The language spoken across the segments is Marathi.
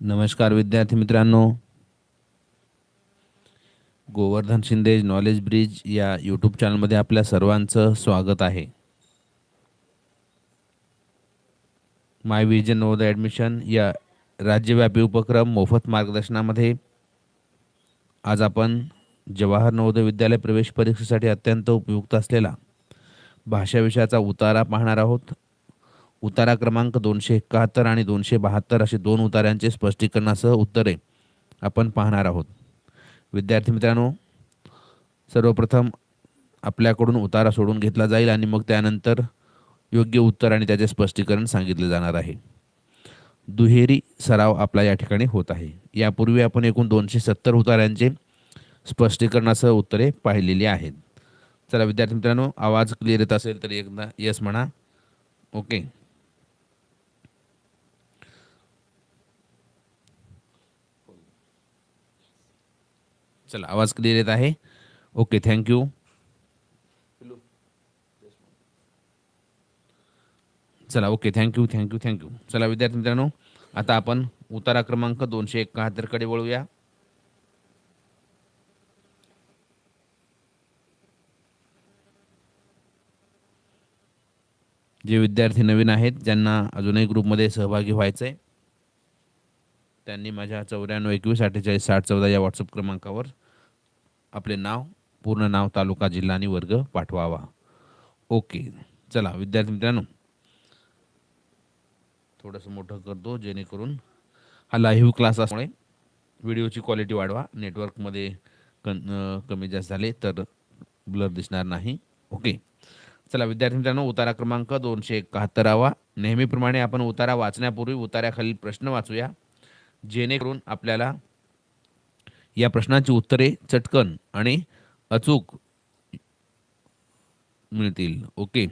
नमस्कार विद्यार्थी मित्रांनो. गोवर्धन शिंदे नॉलेज ब्रिज या यूट्यूब चॅनलमध्ये आपल्या सर्वांचं स्वागत आहे. माय विजन द ॲडमिशन या राज्यव्यापी उपक्रम मोफत मार्गदर्शनामध्ये आज आपण जवाहर नवोदय विद्यालय प्रवेश परीक्षेसाठी अत्यंत उपयुक्त असलेला भाषा विषयाचा उतारा पाहणार आहोत. उतारा क्रमांक दोनशे एकाहत्तर आणि दोनशे बहात्तर असे दोन उतार्यांचे स्पष्टीकरणासह उत्तरे आपण पाहणार आहोत. विद्यार्थी मित्रांनो सर्वप्रथम आपल्याकडून उतारा सोडून घेतला जाईल आणि मग त्यानंतर योग्य उत्तर आणि त्याचे स्पष्टीकरण सांगितले जाणार आहे. दुहेरी सराव आपला या ठिकाणी होत आहे. यापूर्वी आपण एकूण दोनशे सत्तर उतार्यांचे स्पष्टीकरणासह उत्तरे पाहिलेली आहेत. चला विद्यार्थी मित्रांनो आवाज क्लिअर येत असेल तर एकदा यस म्हणा. ओके चला आवाज क्लिअर येत आहे. ओके थँक्यू चला okay thank you thank you thank you चला विद्यार्थी मित्रांनो आता आपण उतारा क्रमांक दोनशे एकाहत्तरकडे वळूया. जे विद्यार्थी नवीन आहेत ज्यांना अजूनही ग्रुपमध्ये सहभागी व्हायचं आहे त्यांनी माझ्या चौऱ्याण्णव एकवीस अठ्ठेचाळीस साठ चौदा या व्हॉट्सअप क्रमांकावर आपले नाव पूर्ण नाव तालुका जिल्हा आणि वर्ग पाठवावा. ओके. चला विद्यार्थी मित्रांनो. थोडंसं मोठं करतो जेणेकरून हा लाईव्ह क्लास असल्यामुळे व्हिडिओची क्वालिटी वाढवा. नेटवर्कमध्ये कन कमी जास्त झाले तर ब्लर दिसणार नाही. ओके. चला विद्यार्थी मित्रांनो उतारा क्रमांक दोनशे एकाहत्तरावा. नेहमीप्रमाणे आपण उतारा वाचण्यापूर्वी उतार्याखालील प्रश्न वाचूया. जेणेकरून आपल्याला या प्रश्नाची उत्तरे चटकन आणि अचूक मिळतील. ओके?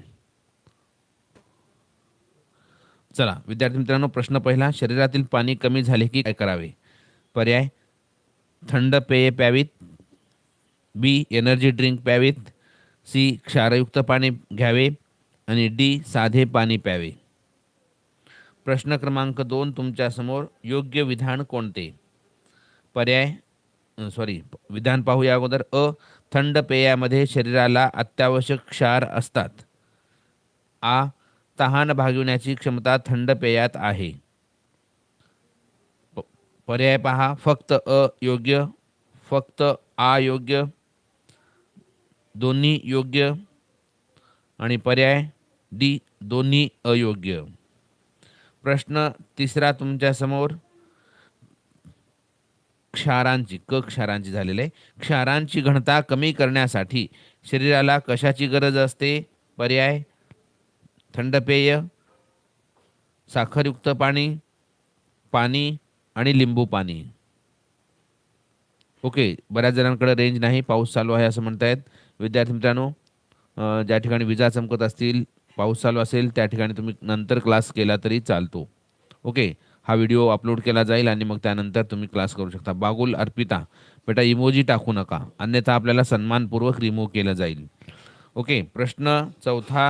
चला विद्यार्थी मित्रांनो प्रश्न पहिला शरीरातील पाणी कमी झाले की काय करावे? पर्याय थंड पेये प्यावीत. बी एनर्जी ड्रिंक प्यावीत. सी क्षारयुक्त पाणी घ्यावे. आणि डी साधे पाणी प्यावे. प्रश्न क्रमांक दोन तुमच्यासमोर योग्य विधान कोणते? पर्याय सॉरी विधान पाहूया अगोदर. अ थंड पेयामध्ये शरीराला अत्यावश्यक क्षार असतात. आ तहान भागविण्याची क्षमता थंड पेयात आहे. पर्याय पहा. फक्त अ योग्य फक्त आ योग्य दोन्ही योग्य आणि पर्याय डी दोन्ही अयोग्य. प्रश्न तिसरा तुमच्यासमोर. क्षारांची क क्षारांची झालेली आहे. क्षारांची घनता कमी करण्यासाठी शरीराला कशाची गरज असते? पर्याय थंड पेय साखरयुक्त पाणी पाणी आणि लिंबू पाणी. ओके बऱ्याच जणांकडे रेंज नाही पाऊस चालू आहे असं म्हणतायत. विद्यार्थी मित्रांनो ज्या ठिकाणी विजा चमकत असतील पाऊस चालू असेल त्या ठिकाणी तुम्ही नंतर क्लास केला तरी चालतो. ओके हा व्हिडिओ अपलोड केला जाईल आणि मग त्यानंतर तुम्ही क्लास करू शकता. बागुल अर्पिता बेटा इमोजी टाकू नका. अन्यथा आपल्याला सन्मानपूर्वक रिमूव्ह केलं जाईल. ओके प्रश्न चौथा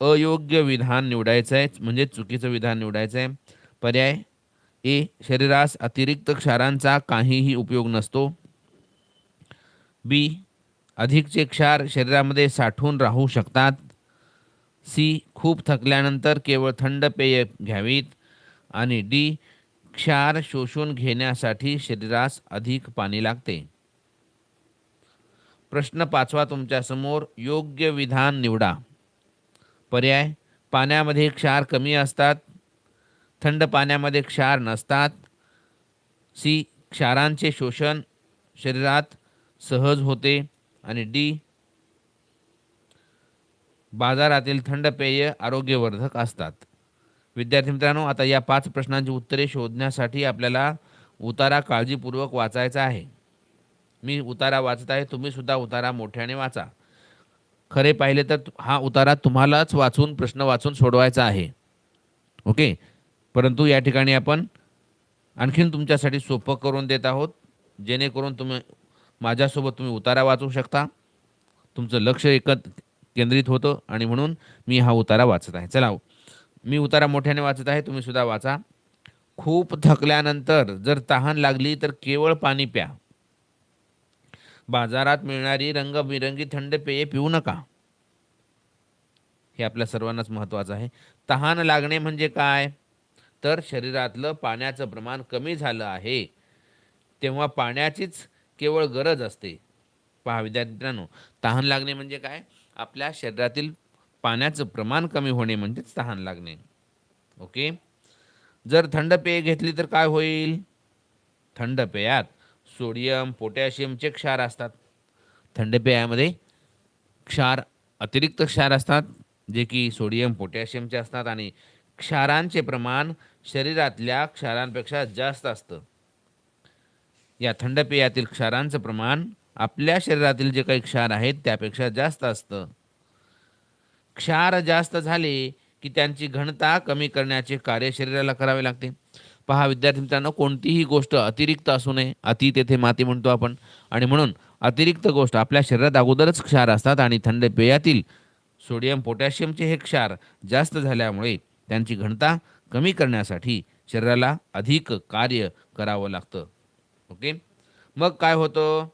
अयोग्य विधान निवडायचं आहे म्हणजे चुकीचं विधान निवडायचं आहे. पर्याय ए शरीरास अतिरिक्त क्षारांचा काहीही उपयोग नसतो. बी अधिकचे क्षार शरीरामध्ये साठून राहू शकतात. सी खूप थकल्यानंतर केवळ थंड पेय घ्यावीत आणि डी क्षार शोषून घेण्यासाठी शरीरास अधिक पाणी लागते. प्रश्न पाचवा तुमच्यासमोर योग्य विधान निवडा. पर्याय पाण्यामध्ये क्षार कमी असतात थंड पाण्यामध्ये क्षार नसतात. सी क्षारांचे शोषण शरीरात सहज होते आणि डी बाजारातील थंड पेय आरोग्यवर्धक असतात. विद्यार्थी मित्रांनो आता या पाच प्रश्नांची उत्तरे शोधण्यासाठी आपल्याला उतारा काळजीपूर्वक वाचायचा आहे. मी उतारा वाचत आहे तुम्ही सुद्धा उतारा मोठ्याने वाचा. खरे पाहिले तर हा उतारा तुम्हालाच वाचून प्रश्न वाचून सोडवायचा आहे. ओके? परंतु या ठिकाणी आपण आणखीन तुमच्यासाठी सोपं करून देत आहोत जेणेकरून तुम्ही माझ्यासोबत तुम्ही उतारा वाचू शकता. तुमचं लक्ष एकत केंद्रित होतं आणि म्हणून मी हा उतारा वाचत आहे. चला हो. मी उतारा मोठ्याने वाचत आहे तुम्ही सुद्धा वाचा. खूप थकल्यानंतर जर तहान लागली तर केवळ पाणी प्या. बाजारात मिळणारी रंगबिरंगी थंड पेये पिऊ नका. हे आपल्या सर्वांनाच महत्त्वाचं आहे. तहान लागणे म्हणजे काय? तर शरीरातलं पाण्याचं प्रमाण कमी झालं आहे. तेव्हा पाण्याचीच केवळ गरज असते. पहा विद्यार्थी तहान लागणे म्हणजे काय? आपल्या शरीरातील पाण्याचं प्रमाण कमी होणे म्हणजेच तहान लागणे. ओके? जर थंड पेय घेतली तर काय होईल? थंड पेयात सोडियम पोटॅशियमचे क्षार असतात. थंड पेयामध्ये क्षार अतिरिक्त क्षार असतात जे की सोडियम पोटॅशियमचे असतात आणि क्षारांचे प्रमाण शरीरातल्या क्षारांपेक्षा जास्त असतं. या थंड पेयातील क्षारांचं प्रमाण आपल्या शरीरातील जे काही क्षार आहेत त्यापेक्षा जास्त असतं. क्षार जास्त झाले की त्यांची घनता कमी करण्याचे कार्य शरीराला करावे लागते. पहा विद्यार्थी मित्रांनो कोणतीही गोष्ट अतिरिक्त असू नये. अति तेथे माती म्हणतो आपण. आणि म्हणून अतिरिक्त गोष्ट आपल्या शरीरात अगोदरच क्षार असतात आणि थंड पेयातील सोडियम पोटॅशियमचे हे क्षार जास्त झाल्यामुळे त्यांची घनता कमी करण्यासाठी शरीराला अधिक कार्य करावं लागतं. ओके? मग काय होतं?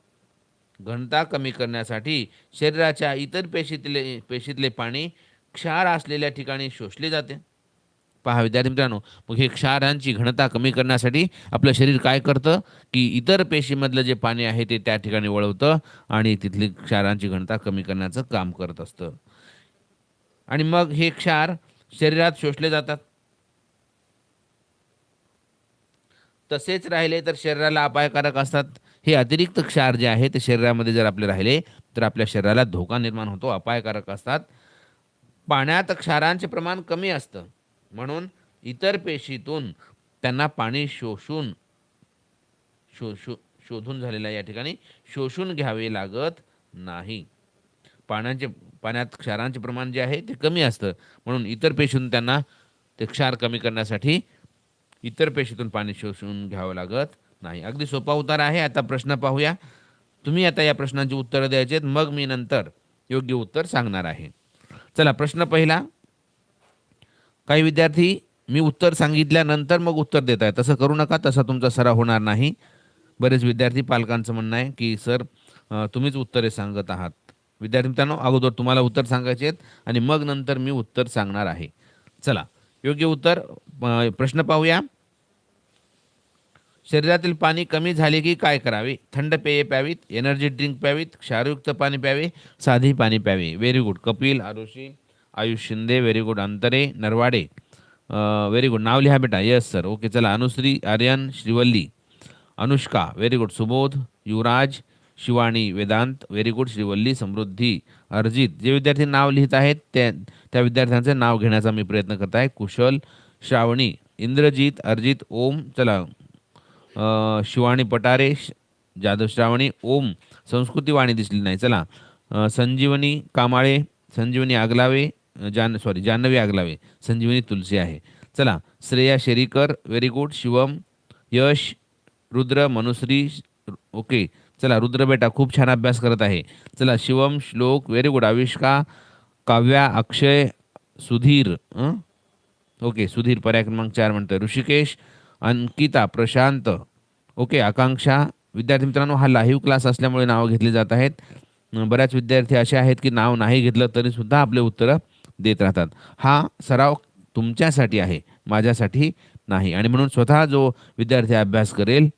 घनता कमी करण्यासाठी शरीराच्या इतर पेशीतले पेशीतले पाणी क्षार असलेल्या ठिकाणी शोषले जाते. पहा विद्यार्थी मित्रांनो मग हे क्षारांची घनता कमी करण्यासाठी आपलं शरीर काय करतं? की इतर पेशीमधलं जे पाणी आहे ते त्या ठिकाणी वळवतं आणि तिथली क्षारांची घनता कमी करण्याचं काम करत असतं. आणि मग हे क्षार शरीरात शोषले जातात. तसेच राहिले तर शरीराला अपायकारक असतात. हे अतिरिक्त क्षार जे आहे ते शरीरामध्ये जर आपले राहिले तर आपल्या शरीराला धोका निर्माण होतो अपायकारक असतात. पाण्यात क्षारांचे प्रमाण कमी असतं. म्हणून इतर पेशीतून त्यांना पाणी शोषून शो शो शोधून झालेल्या या ठिकाणी शोषून घ्यावे लागत नाही. पाण्याचे पाण्यात क्षारांचे प्रमाण जे आहे ते कमी असतं. म्हणून इतर पेशीतून त्यांना ते क्षार कमी करण्यासाठी इतर पेशीतून पाणी शोषून घ्यावं लागत नाही. अगदी सोपा उतार आहे. आता प्रश्न पाहूया. तुम्ही आता या प्रश्नांची उत्तरं द्यायची आहेत. मग मी नंतर योग्य उत्तर सांगणार आहे. चला प्रश्न पहिला. काही विद्यार्थी मी उत्तर सांगितल्यानंतर मग उत्तर देत आहे तसं करू नका. तसा तुमचा सराव होणार नाही. बरेच विद्यार्थी पालकांचं म्हणणं आहे की सर तुम्हीच उत्तरे सांगत आहात. विद्यार्थी मित्रांनो अगोदर तुम्हाला उत्तर सांगायचे आहेत आणि मग नंतर मी उत्तर सांगणार आहे. चला योग्य उत्तर प्रश्न पाहूया. शरीरातील पाणी कमी झाले की काय करावे? थंड पेये प्यावीत एनर्जी ड्रिंक प्यावीत क्षारयुक्त पाणी प्यावे साधी पाणी प्यावे. Very good Kapil Arushi Ayush Shinde very good Antare Narwade. Very good नाव लिहा बेटा. येस सर ओके चला. Anushree Aryan Shrivalli. Anushka very good Subodh Yuvraj Shivani Vedant very good Shrivalli Samruddhi Arjit. जे विद्यार्थी नाव लिहित आहेत त्या त्या विद्यार्थ्यांचे नाव घेण्याचा मी प्रयत्न करत आहे. कुशल श्रावणी इंद्रजित अर्जित ओम. चला. शिवाणी पटारे जाधव श्रावणी ओम संस्कृती वाणी दिसली नाही. चला. संजीवनी कामाळे संजीवनी आगलावे जान सॉरी जान्हवी आगलावे संजीवनी तुलसी आहे. चला. Shreya Sherikar very good Shivam Yash Rudra Manushree okay. चला रुद्र बेटा खूप छान अभ्यास करत आहे. चला Shivam Shlok very good Avishka Kavya Akshay Sudhir okay Sudhir पर्याय क्रमांक चार म्हणतोय. ऋषिकेश अंकिता प्रशांत. ओके आकांक्षा. विद्यार्थी मित्रांनो हा लाईव्ह क्लास असल्यामुळे नावं घेतली जात आहेत. बऱ्याच विद्यार्थी असे आहेत की नाव नाही घेतलं तरीसुद्धा आपले उत्तरं देत राहतात. हा सराव तुमच्यासाठी आहे माझ्यासाठी नाही. आणि म्हणून स्वतः जो विद्यार्थी अभ्यास करेल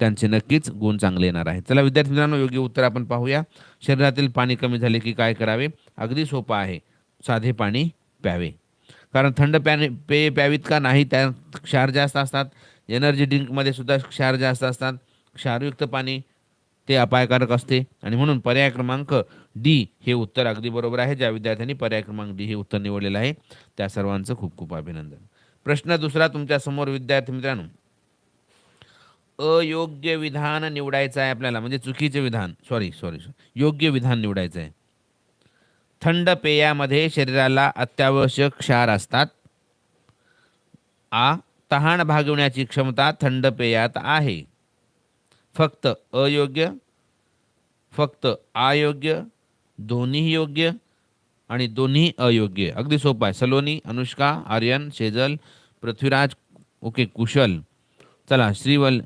त्यांचे नक्कीच गुण चांगले येणार आहेत. चला विद्यार्थी मित्रांनो योग्य उत्तर आपण पाहूया. शरीरातील पाणी कमी झाले की काय करावे? अगदी सोपं आहे. साधे पाणी प्यावे. कारण थंड प्याने पेय प्यावीत का नाही त्यात क्षार जास्त असतात. एनर्जी ड्रिंकमध्ये सुद्धा क्षार जास्त असतात. क्षारयुक्त पाणी ते अपायकारक असते. आणि म्हणून पर्याय क्रमांक डी हे उत्तर अगदी बरोबर आहे. ज्या विद्यार्थ्यांनी पर्याय क्रमांक डी हे उत्तर निवडलेलं आहे त्या सर्वांचं खूप खूप अभिनंदन. प्रश्न दुसरा तुमच्यासमोर विद्यार्थी मित्रांनो. अयोग्य विधान निवडायचं आहे आपल्याला. म्हणजे चुकीचे विधान. सॉरी सॉरी योग्य विधान निवडायचं आहे. थंड पेयामध्ये शरीराला अत्यावश्यक क्षार असतात. आ तहान भागवण्याची क्षमता थंड पेयात आहे. फक्त अयोग्य फक्त आयोग्य दोन्ही योग्य आणि दोन्ही अयोग्य. अगदी सोपं आहे. सलोनी अनुष्का आर्यन शेजल पृथ्वीराज ओके कुशल. चला श्रीवल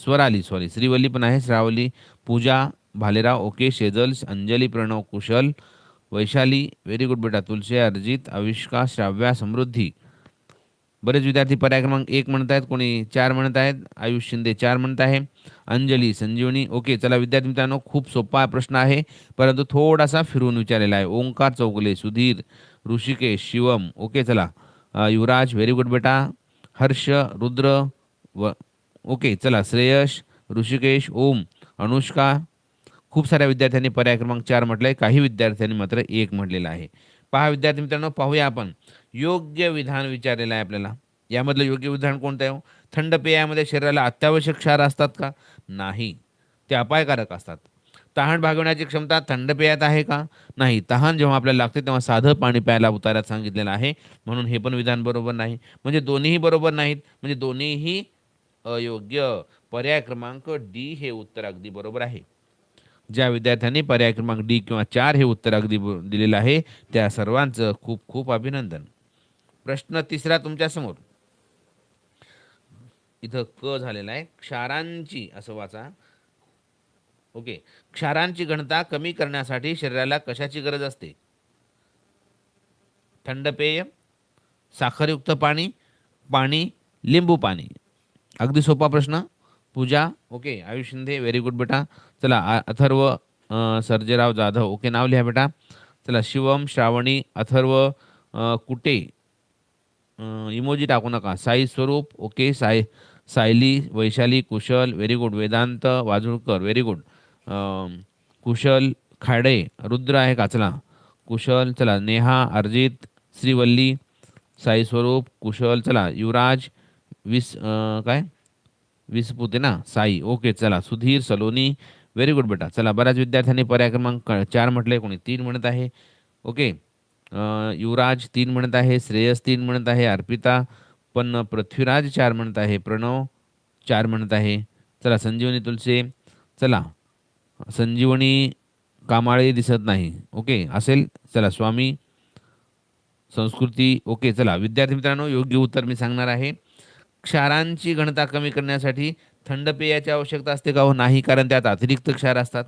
स्वराली सॉरी श्रीवल्ली पण आहे. Shravali Pooja Bhalerao okay Shejal Anjali Pranav Kushal Vaishali very good बेटा. तुलसी अर्जित अविष्का श्राव्या समृद्धी. बरेच विद्यार्थी पर्याय क्रमांक एक म्हणत आहेत कोणी चार म्हणत आहेत आयुष शिंदे चार म्हणत आहे अंजली संजीवनी ओके. चला विद्यार्थी मित्रांनो खूप सोपा प्रश्न आहे परंतु थोडासा फिरून विचारलेला आहे. ओंकार चौगले सुधीर ऋषिकेश शिवम. ओके चला. युवराज व्हेरी गुड बेटा. हर्ष रुद्र व ओके चला. श्रेयश ऋषिकेश ओम. अनुष्का खूप साऱ्या विद्यार्थ्यांनी पर्याय क्रमांक चार म्हटलंय. काही विद्यार्थ्यांनी मात्र एक म्हटलेलं आहे. पहा विद्यार्थी मित्रांनो पाहूया आपण. योग्य विधान विचारलेलं आहे आपल्याला. यामधलं योग्य विधान कोणतं आहे हो? थंड पेयामध्ये शरीराला अत्यावश्यक क्षार असतात का? नाही. ते अपायकारक असतात. तहान भागवण्याची क्षमता थंड पेयात आहे का? नाही. तहान जेव्हा आपल्याला लागते तेव्हा साधं पाणी प्यायला उतार्यात सांगितलेलं आहे. म्हणून हे पण विधान बरोबर नाही. म्हणजे दोन्हीही बरोबर नाहीत. म्हणजे दोन्हीही अयोग्य. पर्याय क्रमांक डी हे उत्तर अगदी बरोबर आहे. ज्या विद्यार्थ्यांनी पर्याय क्रमांक डी किंवा चार हे उत्तर अगदी दिलेलं आहे त्या सर्वांचं खूप खूप अभिनंदन. प्रश्न तिसरा तुमच्यासमोर. इथं क झालेला आहे. क्षारांची असं वाचा. ओके. क्षारांची घनता कमी करण्यासाठी शरीराला कशाची गरज असते? थंड पेय साखरयुक्त पाणी पाणी लिंबू पाणी. अगदी सोपा प्रश्न. Pooja okay Ayush Shinde very good बेटा. चला अथर्व सर्जेराव जाधव ओके नाव लिहा बेटा. चला शिवम श्रावणी अथर्व कुटे. इमोजी टाकू नका. Sai Swaroop okay Sai Sayali Vaishali Kushal very good Vedant Wajulkar very good Kushal Khade Rudra आहे काचला कुशल चला नेहा अर्जित श्रीवल्ली साई स्वरूप कुशल चला युवराज विस काय? काय विसपुते ना साई. ओके चला. सुधीर सलोनी. व्हेरी गुड बेटा. चला बऱ्याच विद्यार्थ्यांनी पर्याय क्रमांक चार म्हटले कोणी तीन म्हणत आहे. ओके. युवराज तीन म्हणत आहे श्रेयस तीन म्हणत आहे अर्पिता पण पृथ्वीराज चार म्हणत आहे प्रणव चार म्हणत आहे. चला संजीवनी तुलसे. चला. संजीवनी कामाळे दिसत नाही. ओके असेल? चला स्वामी. संस्कृती. ओके चला. विद्यार्थी मित्रांनो योग्य उत्तर मी सांगणार आहे. क्षारांची घनता कमी करण्यासाठी थंड पेयाची आवश्यकता असते का हो? नाही कारण त्यात अतिरिक्त क्षार असतात.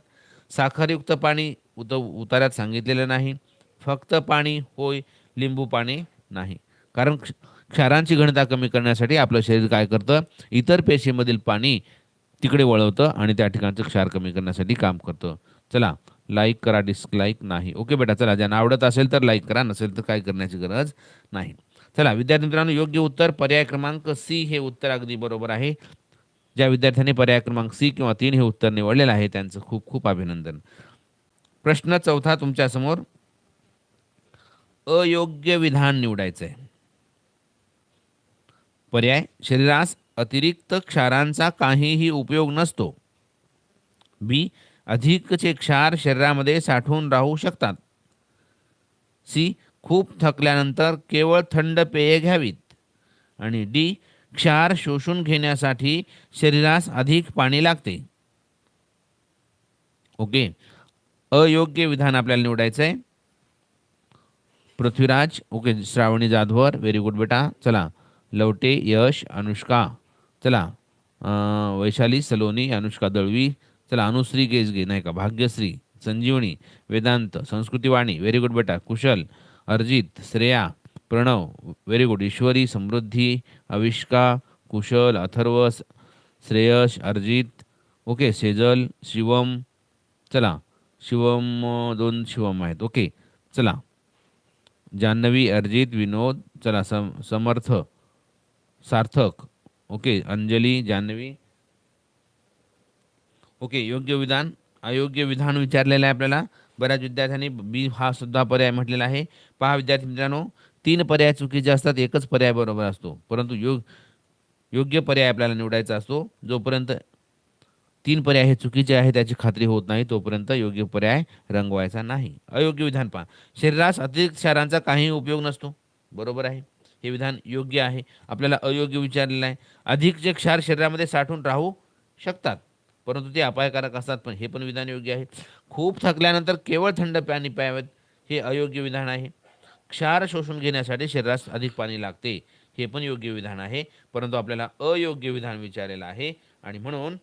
साखरयुक्त पाणी उत उतार्यात सांगितलेलं नाही. फक्त पाणी होय लिंबू पाणी नाही. कारण क्ष- क्षारांची घनता कमी करण्यासाठी आपलं शरीर काय करतं? इतर पेशीमधील पाणी तिकडे वळवतं आणि त्या ठिकाणचं क्षार कमी करण्यासाठी काम करतं. चला लाईक करा डिस्क लाईक नाही. ओके बेटा चला ज्यांना आवडत असेल तर लाईक करा नसेल तर काय करण्याची गरज नाही. चला विद्यार्थी मित्रांनो योग्य उत्तर पर्याय क्रमांक सी हे उत्तर अगदी बरोबर आहे. ज्या विद्यार्थ्यांनी पर्याय क्रमांक सी किंवा तीन हे उत्तर निवडलेलं आहे त्यांचं खूप खूप अभिनंदन. प्रश्न चौथा तुमच्यासमोर. अयोग्य विधान निवडायचं आहे पर्याय शरीरास अतिरिक्त क्षारांचा काहीही उपयोग नसतो. बी अधिकचे क्षार शरीरामध्ये साठवून राहू शकतात. सी खूप थकल्यानंतर केवळ थंड पेये घ्यावीत. आणि डी क्षार शोषून घेण्यासाठी शरीरास अधिक पाणी लागते. ओके. अयोग्य विधान आपल्याला निवडायचं आहे Prithviraj okay Shravani Jadhavar very good बेटा. चला लवटे यश अनुष्का. चला वैशाली सलोनी अनुष्का दळवी. चला अनुश्री गेजगे नाही का भाग्यश्री संजीवनी वेदांत संस्कृतीवाणी व्हेरी गुड बेटा Kushal Arjit Shreya Pranav very good Ishwari Samruddhi Avishka Kushal Atharva Shreyash Arjit. Okay Sejal Shivam. चला शिवम दोन शिवम आहेत. ओके चला. जान्हवी अर्जित विनोद. चला सम समर्थ सार्थक. ओके अंजली जान्हवी. ओके योग्य विधान अयोग्य विधान विचारलेलं आहे आपल्याला. बऱ्याच विद्यार्थ्यांनी बी हा सुद्धा पर्याय म्हटलेला आहे. पहा विद्यार्थी मित्रांनो तीन पर्याय चुकीचे असतात एकच पर्याय बरोबर असतो. परंतु योग योग्य पर्याय आपल्याला निवडायचा असतो. जोपर्यंत तीन पर्याय हे चुकीचे आहे त्याची खात्री होत नाही तोपर्यंत योग्य पर्याय रंगवायचा नाही. अयोग्य विधान पहा. शरीरास अतिरिक्त क्षारांचा काही उपयोग नसतो. बरोबर आहे. हे विधान योग्य आहे. आपल्याला अयोग्य विचारलेलं आहे. अधिकचे क्षार शरीरामध्ये साठून राहू शकतात. परंतु ते अपायकारक असतात पण हे पण विधान योग्य आहे. खूप थकल्यानंतर केवळ थंड पाणी प्यावेत हे अयोग्य विधान आहे. क्षार शोषून घेण्यासाठी शरीरास अधिक पाणी लागते हे पण योग्य विधान आहे. परंतु आपल्याला अयोग्य विधान विचारलेलं आहे. आणि म्हणून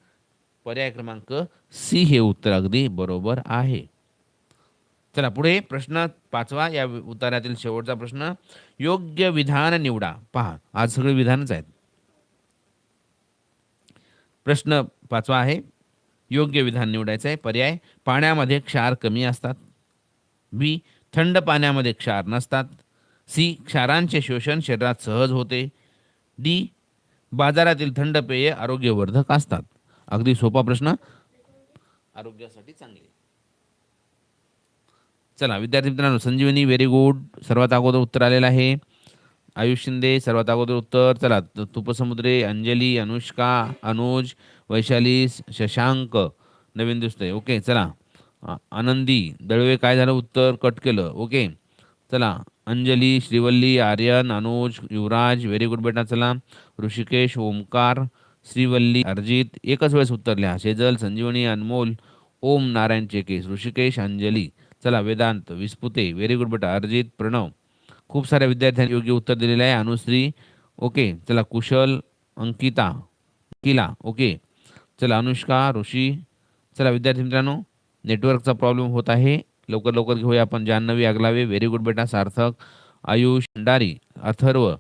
पर्याय क्रमांक सी हे उत्तर अगदी बरोबर आहे. चला पुढे प्रश्न पाचवा या उत्तरातील उतारातील शेवटचा प्रश्न. योग्य विधान निवडा. पहा आज सगळे विधानच आहेत. प्रश्न पाचवा आहे. योग्य विधान निवडायचं आहे पर्याय पाण्यामध्ये क्षार कमी असतात. बी थंड पाण्यामध्ये क्षार नसतात. सी क्षारांचे शोषण शरीरात सहज होते. डी बाजारातील थंड पेये आरोग्यवर्धक असतात. अगदी सोपा प्रश्न. आरोग्यासाठी चांगले. चला विद्यार्थी मित्रांनो संजीवनी व्हेरी गुड सर्वात अगोदर उत्तर आलेलं आहे. आयुष शिंदे सर्वात अगोदर उत्तर. चला तुपसमुद्रे अंजली अनुष्का अनुज वैशाली शशांक नवीन दिसतंय. ओके चला. आ- आनंदी दळवे काय झालं? उत्तर कट केलं. ओके चला. अंजली श्रीवल्ली आर्यन अनुज युवराज व्हेरी गुड बेटा चला. ऋषिकेश ओमकार श्रीवल्ली अर्जित एकच वेळेस उत्तर लिहा. शेजल संजीवनी अनमोल ओम नारायण चेकेश ऋषिकेश अंजली. चला वेदांत विस्पुते व्हेरी गुड बेटा अर्जित प्रणव. खूप साऱ्या विद्यार्थ्यांनी योग्य उत्तर दिलेलं आहे. अनुश्री ओके चला कुशल अंकिता किला ओके. चला अनुष्का ऋषी चला विद्यार्थी मित्रांनो नेटवर्कचा प्रॉब्लेम होत आहे. लवकर लवकर घेऊया आपण जान्हवी आगलावे. व्हेरी गुड बेटा सार्थक आयुष भंडारी अथर्व.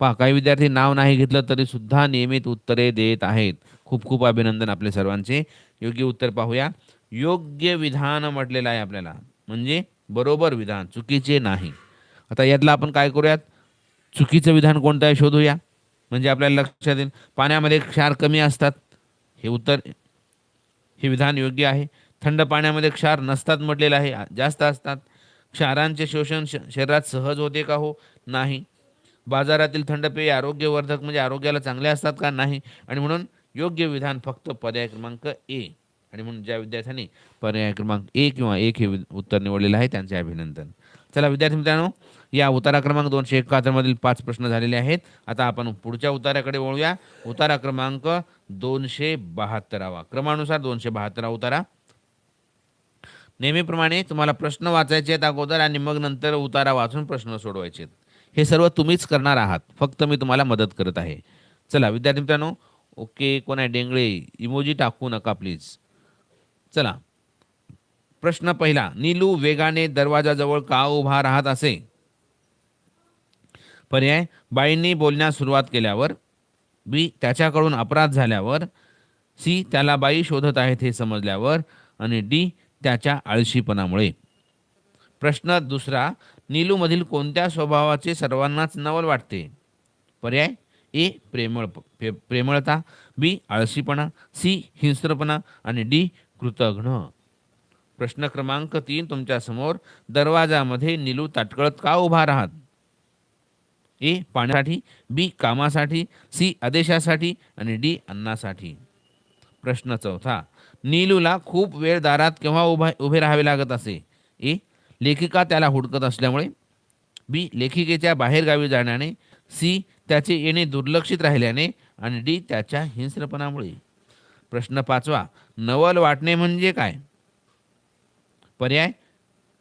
पहा काही विद्यार्थी नाव नाही घेतलं तरी सुद्धा नियमित उत्तरे देत आहेत. खूप खूप अभिनंदन आपले सर्वांचे. योग्य उत्तर पाहूया. योग्य विधान म्हटलेलं आहे आपल्याला. म्हणजे बरोबर विधान चुकीचे नाही. आता यातलं आपण काय करूयात? चुकीचं विधान कोणतं आहे शोधूया. म्हणजे आपल्याला लक्षात येईल. पाण्यामध्ये क्षार कमी असतात. हे उत्तर हे विधान योग्य आहे. थंड पाण्यामध्ये क्षार नसतात म्हटलेलं आहे. जास्त असतात. क्षारांचे शोषण श शरीरात सहज होते का हो? नाही. बाजारातील थंड पेय आरोग्यवर्धक म्हणजे आरोग्याला चांगले असतात का? नाही. आणि म्हणून योग्य विधान फक्त पर्याय क्रमांक ए. आणि म्हणून ज्या विद्यार्थ्यांनी पर्याय क्रमांक ए किंवा एक हे वि- उत्तर निवडलेलं आहे त्यांचे अभिनंदन. चला विद्यार्थी मित्रांनो या उतारा क्रमांक दोनशे एकाहत्तरमधील पाच प्रश्न झालेले आहेत. आता आपण पुढच्या उताराकडे वळूया. उतारा क्रमांक दोनशे बहात्तरावा. क्रमानुसार दोनशे बहात्तरा उतारा. नेहमीप्रमाणे तुम्हाला प्रश्न वाचायचे आहेत अगोदर आणि मग नंतर उतारा वाचून प्रश्न सोडवायचे आहेत. हे सर्व तुम्हीच करणार आहात. फक्त मी तुम्हाला मदत करत आहे. चला विद्यार्थी मित्रांनो ओके कोण आहे? डेंगळे इमोजी टाकू नका प्लीज. चला प्रश्न पहिला नीलू वेगाने दरवाजाजवळ का उभा राहत असे? पर्याय बाईंनी बोलण्यास सुरुवात केल्यावर बी त्याच्याकडून अपराध झाल्यावर सी त्याला बाई शोधत आहेत हे समजल्यावर आणि डी त्याच्या आळशीपणामुळे. प्रश्न दुसरा नीलूमधील कोणत्या स्वभावाचे सर्वांनाच नवल वाटते? पर्याय ए प्रेमळ प्रे- प्रेमळता बी आळशीपणा सी हिंस्रपणा आणि डी कृतघ्न. प्रश्न क्रमांक तीन तुमच्यासमोर दरवाजामध्ये नीलू ताटकळत का उभा राहत? ए पाण्यासाठी बी कामासाठी सी आदेशासाठी आणि डी अन्नासाठी. प्रश्न चौथा. नीलूला खूप वेळ दारात केव्हा उभा उभे राहावे लागत असे? ए लेखिका त्याला हुडकत असल्यामुळे. बी लेखिकेच्या बाहेरगावी जाण्याने. सी त्याचे येणे दुर्लक्षित राहिल्याने आणि डी त्याच्या हिंस्रपणामुळे. प्रश्न पाचवा. नवल वाटणे म्हणजे काय? पर्याय?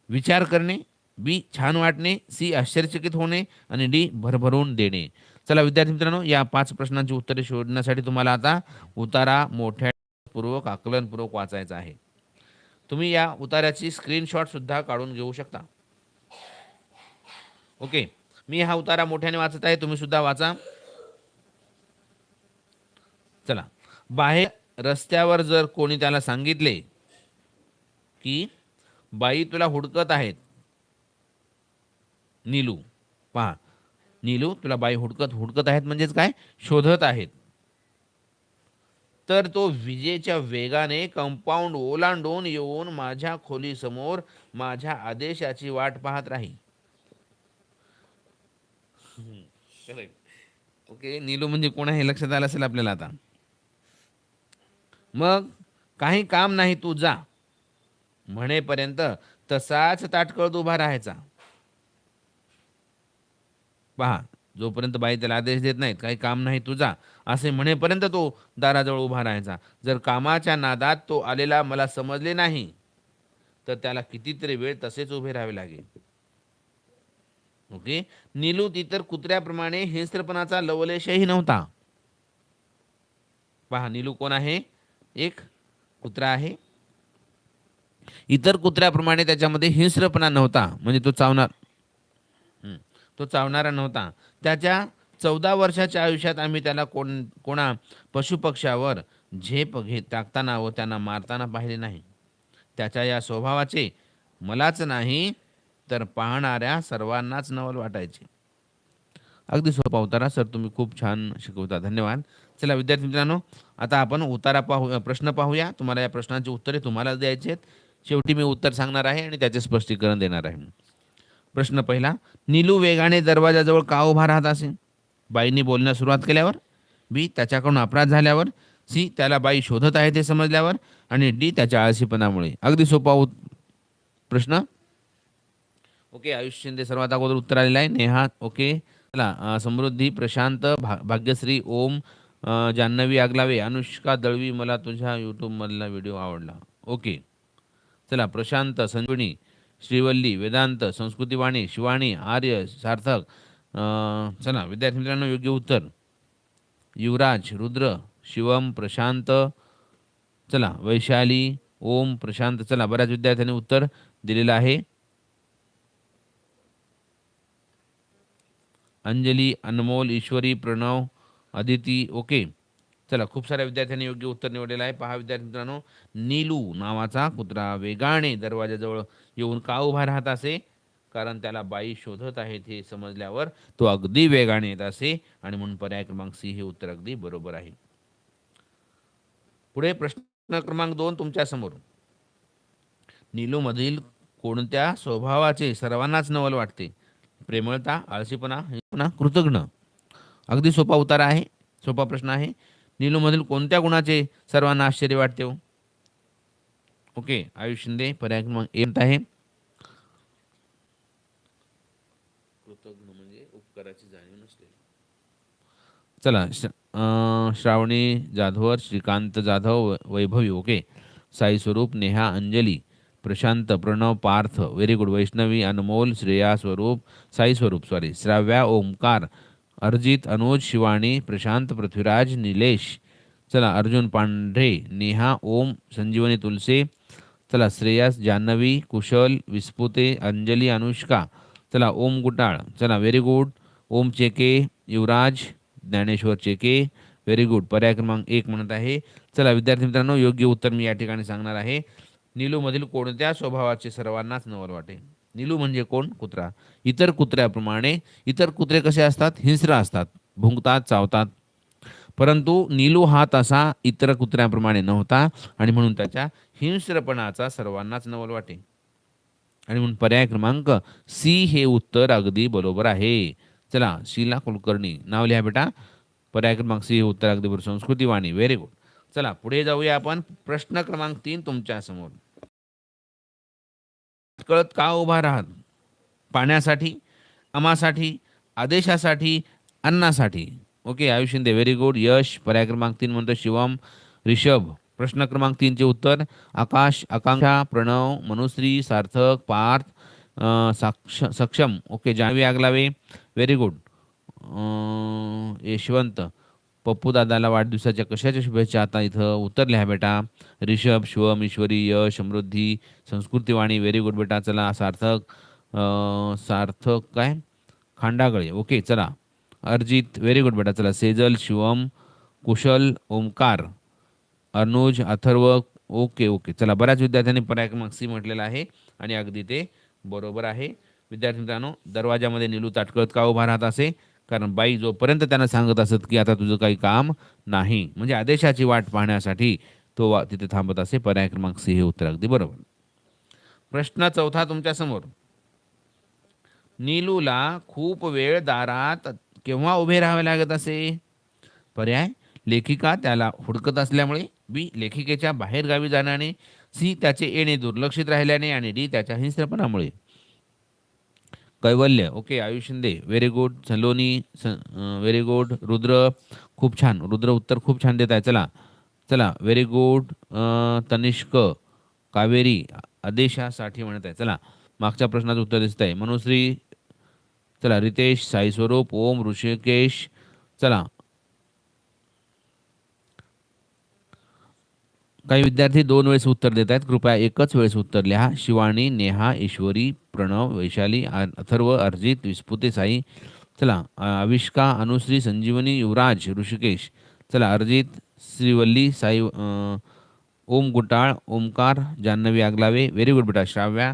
विचार करणे? बी छान वाटणे सी आश्चर्यचकित होणे आणि डी भरभरून देणे. चला विद्यार्थी मित्रांनो या पाच प्रश्नांची उत्तरे शोधण्यासाठी तुम्हाला आता उतारा मोठ्या पूर्वक आकलनपूर्वक वाचायचा आहे. तुम्ही या उतार्याची स्क्रीनशॉट सुद्धा काढून घेऊ शकता. ओके. मी हा उतारा मोठ्याने वाचत आहे तुम्ही सुद्धा वाचा. चला. बाहेर रस्त्यावर जर कोणी त्याला सांगितले की बाई तुला हुडकत आहेत. नीलू. पहा नीलू तुला बाई हुडकत हुडकत आहेत म्हणजेच काय? शोधत आहेत. तर तो विजेच्या वेगाने कंपाऊंड ओलांडून येऊन माझ्या खोलीसमोर माझ्या आदेशाची वाट पाहत राही ओके नीलू म्हणजे कोण आहे हे लक्षात आलं असेल आपल्याला आता. मग काही काम नाही तू जा. म्हणेपर्यंत तसाच ताटकळत उभा राहायचा. पहा जोपर्यंत बाई त्याला आदेश देत नाहीत काही काम नाही तुझा असे म्हणेपर्यंत तो दाराजवळ उभा राहायचा. जर कामाच्या नादात तो आलेला मला समजले नाही तर त्याला कितीतरी वेळ तसेच उभे राहावे लागेल. ओके? निलूत इतर कुत्र्याप्रमाणे हिंस्त्रपणाचा लवलेशही नव्हता. पहा नीलू कोण आहे? एक कुत्रा आहे. इतर कुत्र्याप्रमाणे त्याच्यामध्ये हिंस्रपणा नव्हता म्हणजे तो चावणार तो चावणारा नव्हता. त्याच्या चौदा वर्षाच्या आयुष्यात आम्ही त्याला कोण कोणा पशुपक्ष्यावर झेप घेत टाकताना व त्यांना मारताना पाहिले नाही. त्याच्या या स्वभावाचे मलाच नाही तर पाहणाऱ्या सर्वांनाच नवल वाटायचे. अगदी सोपा उतारा सर. तुम्ही खूप छान शिकवता. धन्यवाद. चला विद्यार्थी मित्रांनो आता आपण उतारा पाहू प्रश्न पाहूया. तुम्हाला या प्रश्नांची उत्तरे तुम्हाला द्यायची आहेत शेवटी मी उत्तर सांगणार आहे आणि त्याचे स्पष्टीकरण देणार आहे. प्रश्न पहिला नीलू वेगाने दरवाजाजवळ का उभा राहत असे? बाईंनी बोलण्यास सुरुवात केल्यावर? बी त्याच्याकडून अपराध झाल्यावर? सी त्याला बाई शोधत आहे ते समजल्यावर? आणि डी त्याच्या आळशीपणामुळे. अगदी सोपा प्रश्न? ओके आयुष शिंदे सर्वात अगोदर उत्तर आलेलं आहे. नेहा ओके. चला समृद्धी प्रशांत भा भाग्यश्री ओम जान्हवी आगलावे अनुष्का दळवी मला तुझ्या यूट्यूबमधला व्हिडिओ आवडला. ओके. चला प्रशांत संजीवनी श्रीवल्ली वेदांत संस्कृतीवाणी शिवाणी आर्य सार्थक चला विद्यार्थी मित्रांनो योग्य उत्तर. युवराज रुद्र शिवम प्रशांत चला वैशाली ओम प्रशांत चला बऱ्याच विद्यार्थ्यांनी उत्तर दिलेलं आहे. अंजली अनमोल ईश्वरी प्रणव अदिती ओके. चला खूप साऱ्या विद्यार्थ्यांनी योग्य उत्तर निवडलेलं आहे. पहा विद्यार्थी मित्रांनो नीलू नावाचा कुत्रा वेगाने दरवाजाजवळ येऊन का उभा राहत असे? कारण त्याला बाई शोधत आहेत हे समजल्यावर तो अगदी वेगाने येत असे आणि म्हणून पर्याय क्रमांक सी हे उत्तर अगदी बरोबर आहे. पुढे प्रश्न क्रमांक दोन तुमच्यासमोर नीलू मधील कोणत्या स्वभावाचे सर्वांनाच नवल वाटते? प्रेमळता आळशीपणा हिंसपणा कृतघ्न. अगदी सोपा उतारा आहे सोपा प्रश्न आहे. नीलूमधील कोणत्या गुणाचे सर्वांना आश्चर्य वाटते हो? ओके आयुष शिंदे पर्याय क्रमांक एक आहे. कृतज्ञ म्हणजे उपकाराची जाणीव नसते. चला Shravani Jadhavar Shrikant Jadhav Vaibhavi okay. Sai Swaroop Neha Anjali Prashant Pranav Parth very good Vaishnavi Anmol Shreya Swaroop Sai Swaroop sorry Shravya Omkar Arjit Anuj Shivani Prashant Prithviraj Nilesh चला अर्जुन पांढरे नेहा ओम संजीवनी तुलसे चला श्रेयस जान्हवी कुशल विस्पुते अंजली अनुष्का चला ओम गुटाळ चला very good Om Cheke Yuvraj Dnyaneshwar Cheke very good पर्याय क्रमांक एक म्हणत आहे. चला विद्यार्थी मित्रांनो योग्य उत्तर मी या ठिकाणी सांगणार आहे. नीलूमधील कोणत्या स्वभावाचे सर्वांनाच नवल वाटे नीलू म्हणजे कोण? कुत्रा. इतर कुत्र्याप्रमाणे इतर कुत्रे कसे असतात? हिंस्र असतात. भुंकतात चावतात. परंतु नीलू हा तसा इतर कुत्र्याप्रमाणे नव्हता आणि म्हणून त्याच्या हिंस्रपणाचा सर्वांनाच नवल वाटे. आणि म्हणून पर्याय क्रमांक सी हे उत्तर अगदी बरोबर आहे. चला शीला कुलकर्णी नाव लिहा बेटा. पर्याय क्रमांक सी हे उत्तर अगदी बरोबर. संस्कृती वाणी. व्हेरी गुड चला पुढे जाऊया आपण. प्रश्न क्रमांक तीन तुमच्यासमोर. कळत का उभा राहत? पाण्यासाठी कामासाठी आदेशासाठी अन्नासाठी. Okay Ayush Shinde very good Yash पर्याय क्रमांक तीन म्हणतो शिवम. रिषभ प्रश्न क्रमांक तीनचे उत्तर. आकाश आकांक्षा Pranab Manushree Sarthak Parth Saksh Saksham. Okay Janhavi Agalawe. Very good Yashwant. Pappu दादाला वाढदिवसाच्या कशाच्या शुभेच्छा? आता इथं उत्तर ह्या बेटा. रिषभ शिवम ईश्वरी यश समृद्धी संस्कृतीवाणी व्हेरी गुड बेटा. चला सार्थक सार्थक काय? खांडागळे. ओके चला. अर्जित व्हेरी गुड बेटा. चला सेजल शिवम कुशल ओमकार अनुज अथर्व ओके ओके चला बऱ्याच विद्यार्थ्यांनी पर्याय क्रमांक सी म्हटलेला आहे आणि अगदी ते बरोबर आहे. विद्यार्थी मित्रांनो दरवाजामध्ये निलू ताटकळत का उभा राहत असे? कारण बाई जोपर्यंत त्यांना सांगत असत की आता तुझं काही काम नाही म्हणजे आदेशाची वाट पाहण्यासाठी तो वा- तिथे थांबत असे पर्याय क्रमांक सी हे उत्तर अगदी बरोबर. प्रश्न चौथा तुमच्यासमोर. नीलूला खूप वेळ दारात केव्हा उभे राहावे लागत असे? पर्याय लेखिका त्याला हुडकत असल्यामुळे बी लेखिकेच्या बाहेरगावी जाण्याने सी त्याचे येणे दुर्लक्षित राहिल्याने आणि डी त्याच्या हिंस्रपणामुळे. Kaivalya. Okay Ayush Shinde. Very good Saloni very good Rudra खूप छान. रुद्र उत्तर खूप छान देत आहे. चला चला. व्हेरी गुड तनिष्क कावेरी आदेशासाठी म्हणत आहे. चला मागच्या प्रश्नाचं उत्तर दिसत आहे. मनुश्री चला. रितेश साईस्वरूप ओम ऋषिकेश. चला काही विद्यार्थी दोन वेळेस उत्तर देत आहेत. कृपया एकच वेळेस उत्तर लिहा. शिवानी नेहा ईश्वरी प्रणव वैशाली अथर्व अर्जित विस्फुते साई. चला आविष्का अविष्का अनुश्री संजीवनी युवराज ऋषिकेश. चला अर्जित श्रीवल्ली साई ओम गुटाळ ओमकार जान्हवी आगलावे व्हेरी गुड बेटा श्राव्या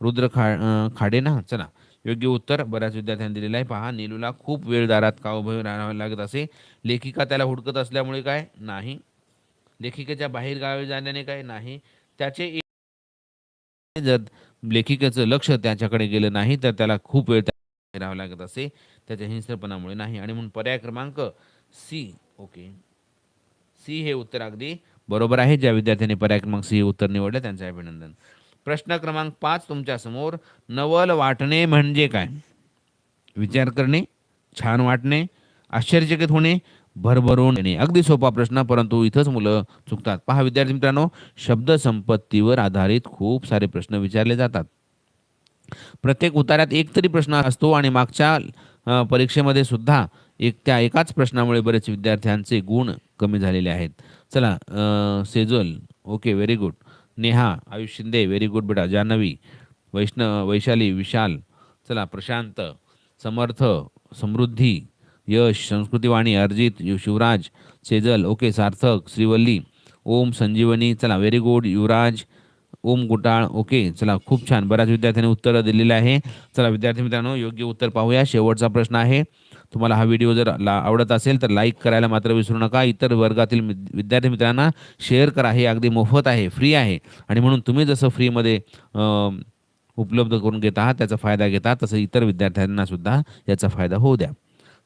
रुद्र खा खाडे ना. चला योग्य उत्तर बऱ्याच विद्यार्थ्यांनी दिलेलं आहे. पहा नीलूला खूप वेळ दारात का उभं राहावं लागत असे. लेखिका त्याला हुडकत असल्यामुळे काय? नाही. लेखिकेच्या बाहेर गावी जाण्याने काय नाही त्याचे जर लेखिकेचं लक्ष त्याच्याकडे गेलं नाही तर त्याला खूप वेळ राहावं लागत असे त्याच्या हिंसपणामुळे नाही. आणि म्हणून पर्याय क्रमांक सी ओके. सी हे उत्तर अगदी बरोबर आहे. ज्या विद्यार्थ्यांनी पर्याय क्रमांक सी हे उत्तर निवडलं त्यांचं अभिनंदन. प्रश्न क्रमांक पाच तुमच्यासमोर नवल वाटणे म्हणजे काय? विचार करणे छान वाटणे आश्चर्यचकित होणे भरभरून येणे अगदी सोपा प्रश्न परंतु इथंच मुलं चुकतात. पहा विद्यार्थी मित्रांनो शब्द संपत्तीवर आधारित खूप सारे प्रश्न विचारले जातात. प्रत्येक उतार्यात एक तरी प्रश्न असतो आणि मागच्या परीक्षेमध्ये सुद्धा एक त्या एकाच प्रश्नामुळे बरेच विद्यार्थ्यांचे गुण कमी झालेले आहेत. चला Sejal okay very good. Neha Ayush Shinde very good बेटा. जान्हवी वैष्णव वैशाली विशाल. चला प्रशांत समर्थ समृद्धी यश संस्कृतीवाणी अर्जित यु- शिवराज सेजल ओके सार्थक श्रीवल्ली ओम संजीवनी चला very good Yuvraj Om Gutal okay चला खूप छान. बऱ्याच विद्यार्थ्यांनी उत्तरं दिलेली आहे. चला विद्यार्थी मित्रांनो योग्य उत्तर पाहूया. शेवटचा प्रश्न आहे. तुम्हाला हा व्हिडिओ जर ला आवडत असेल तर लाईक करायला मात्र विसरू नका. इतर वर्गातील विद्यार्थी मित्रांना शेअर करा. हे अगदी मोफत आहे फ्री आहे. आणि म्हणून तुम्ही जसं फ्रीमध्ये उपलब्ध करून घेत आहात त्याचा फायदा घेता तसं इतर विद्यार्थ्यांना सुद्धा याचा फायदा होऊ द्या.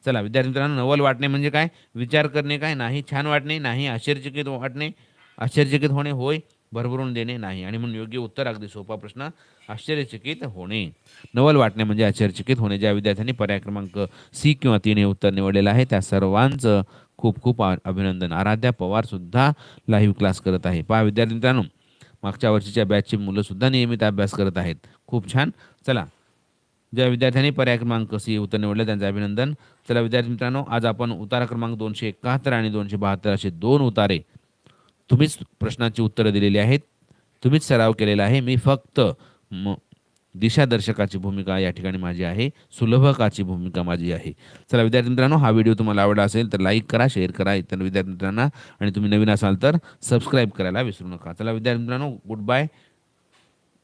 चला विद्यार्थी मित्रांनो नवल वाटणे म्हणजे काय? विचार करणे काय? नाही छान वाटणे नाही आश्चर्यचकित वाटणे आश्चर्यचकित होणे होय भरभरून देणे नाही. आणि म्हणून योग्य उत्तर अगदी सोपा प्रश्न आश्चर्यचकित होणे. नवल वाटणे म्हणजे आश्चर्यचकित होणे ज्या विद्यार्थ्यांनी पर्याय क्रमांक सी किंवा तीन हे उत्तर निवडलेलं आहे त्या सर्वांचं खूप खूप आ- अभिनंदन. आराध्या पवार सुद्धा लाईव्ह क्लास करत आहे. पहा विद्यार्थी मित्रांनो मागच्या वर्षीच्या बॅचची मुलं सुद्धा नियमित अभ्यास करत आहेत. खूप छान. चला ज्या विद्यार्थ्यांनी पर्याय क्रमांक सी उत्तर निवडले त्यांचे अभिनंदन. चला विद्यार्थी मित्रांनो आज आपण उतारा क्रमांक दोनशे एकाहत्तर आणि दोनशे बहात्तर असे दोन उतारे तुम्हीच प्रश्नांची उत्तरं दिलेली आहेत. तुम्हीच सराव केलेला आहे. मी फक्त म दिशादर्शकाची भूमिका या ठिकाणी माझी आहे. सुलभकाची भूमिका माझी आहे. चला विद्यार्थी मित्रांनो हा व्हिडिओ तुम्हाला आवडला असेल तर लाईक करा शेअर करा इतर विद्यार्थी मित्रांना. आणि तुम्ही नवीन असाल तर सबस्क्राईब करायला विसरू नका. चला विद्यार्थी मित्रांनो गुड बाय.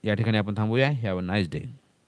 या ठिकाणी आपण थांबूया. Have a nice day.